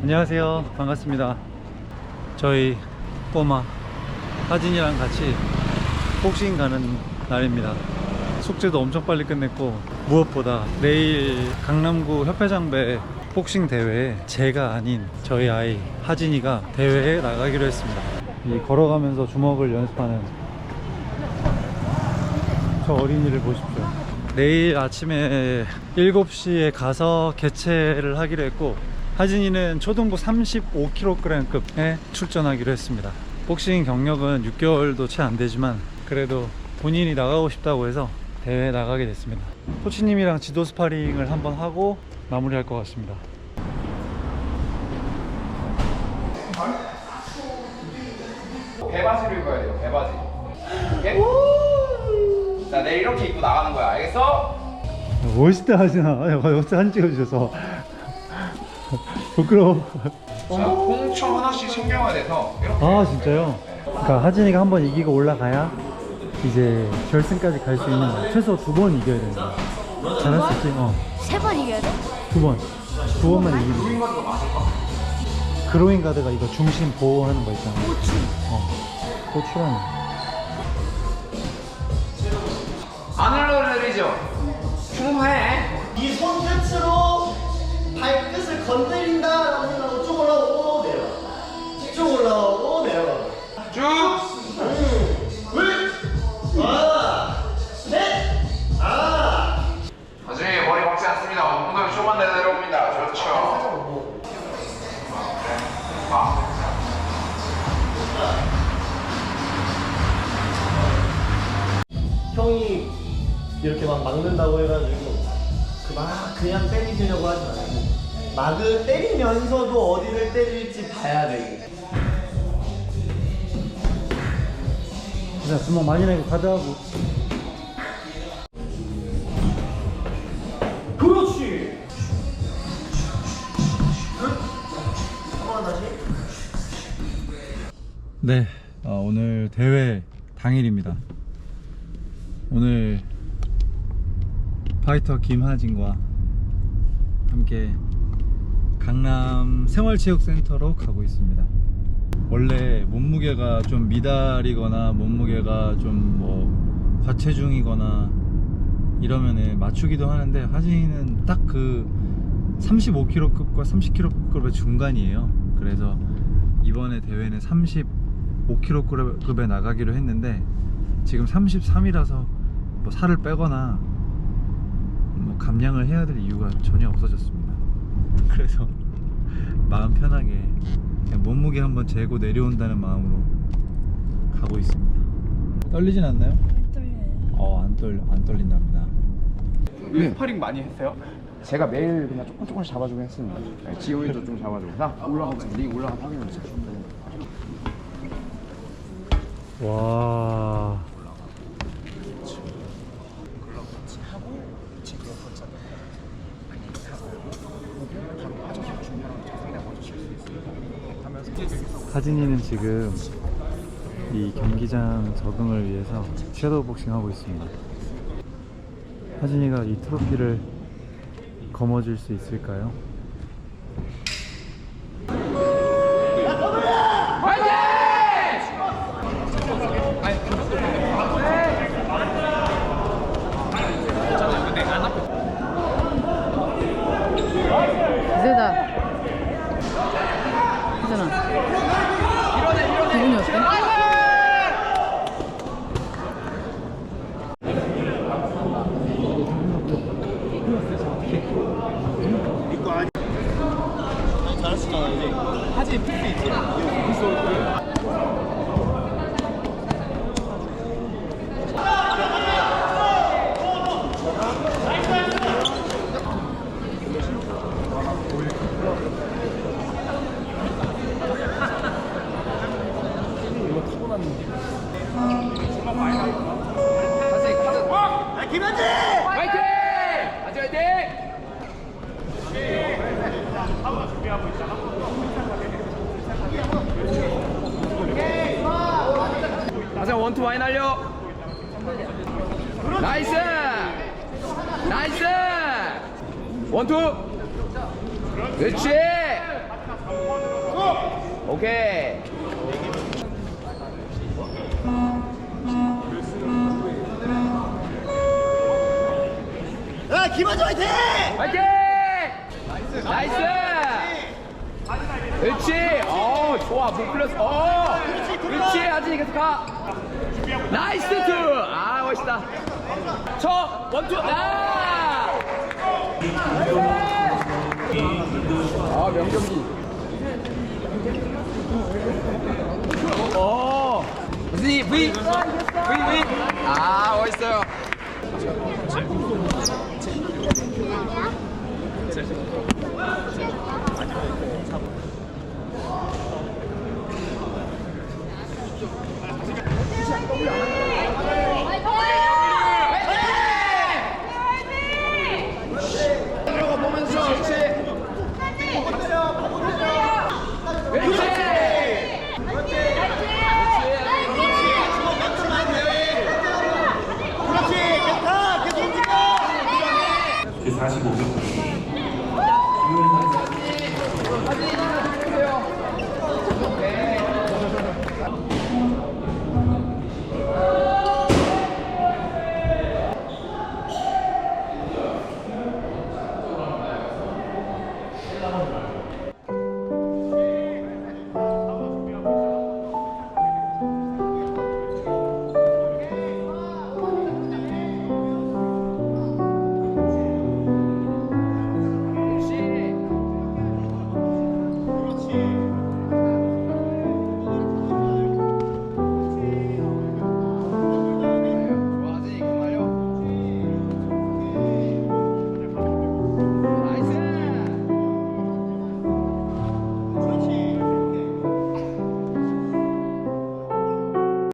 안녕하세요. 반갑습니다. 저희 꼬마 하진이랑 같이 복싱 가는 날입니다. 숙제도 엄청 빨리 끝냈고 무엇보다 내일 강남구 협회장배 복싱 대회에 제가 아닌 저희 아이 하진이가 대회에 나가기로 했습니다. 이 걸어가면서 주먹을 연습하는 저 어린이를 보십시오. 내일 아침에 7시에 가서 개최를 하기로 했고 하진이는 초등부 35kg급에 출전하기로 했습니다. 복싱 경력은 6개월도 채 안 되지만 그래도 본인이 나가고 싶다고 해서 대회에 나가게 됐습니다. 코치님이랑 지도 스파링을 한번 하고 마무리할 것 같습니다. 배바지를 입어야 돼요. 배바지. 오케이? 자, 내일 이렇게 입고 나가는 거야. 알겠어? 멋있다 하진아. 여기 사진 찍어주셔서 부끄러워. 자, 꽁초 하나씩 챙겨야 돼서 이렇게. 아 진짜요? 그러니까 하진이가 한 번 이기고 올라가야 이제 결승까지 갈 수 있는 거야. 최소 두 번 이겨야 되는 거야. 잘할 수 있지? 어. 세 번 이겨야 돼? 두 번. 두 번만 이기면 돼. 그로잉 가드가 이거 중심 보호하는 거 있잖아. 고추. 어. 고추라니. 하늘로 내리죠. 충분해. 이 손끝으로 발끝을 건드린다라고 생각하고 쭉 올라오고 내려. 쭉 올라오고 내려. 쭉. 둘, 하나, 셋, 하나. 나중에 머리 박지 않습니다. 엉덩이 조금만 내려옵니다. 좋죠. 아, 형이 이렇게 막 막는다고 해가지고 그 막 그냥 때리려고 하지 말고 막을 때리면서도 어디를 때릴지 봐야 돼. 자, 주먹 많이 내고 가드하고. 그렇지. 한번 다시. 네. 어, 오늘 대회 당일입니다. 오늘 파이터 김하진과 함께 강남 생활체육센터로 가고 있습니다. 원래 몸무게가 좀 미달이거나 몸무게가 좀 뭐 과체중이거나 이러면은 맞추기도 하는데 하진이는 딱 그 35kg급과 30kg급의 중간이에요. 그래서 이번에 대회는 35kg급에 나가기로 했는데 지금 33이라서 뭐 살을 빼거나 뭐 감량을 해야 될 이유가 전혀 없어졌습니다. 그래서 마음 편하게 그냥 몸무게 한번 재고 내려온다는 마음으로 가고 있습니다. 떨리진 않나요? 안 떨려요. 어, 안 떨, 안 떨린답니다. 왜 스파링 많이 했어요? 제가 매일 그냥 조금 조금씩 잡아주긴 했습니다. 네, 지호이도 좀 잡아주고. 나 올라가보자. 링 올라가 확인해보자. 와. 하진이는 지금 이 경기장 적응을 위해서 섀도우 복싱 하고 있습니다. 하진이가 이 트로피를 거머쥘 수 있을까요? 이제다. 이잖아. 기분이 어때? 잘했었잖아 이제. 하지 필수 있지. 김현재! 화이팅! 아주 화이팅! 가자 원투 많이 날려 나이스 나이스 원투 그렇지 오케이. 야 김한주 화이팅! 화이팅! 나이스! 그렇지! 어, 좋아. 목 플러스. 어! 그렇지. 하진이 계속 가. 나이스 투! 아, 멋있다. 쳐! 원투! 아! 아, 명경기. 어! V, V! V, V! 아, 멋있어요. Certo. 아버님, 아버님, 아버님, 아버님, 아버님,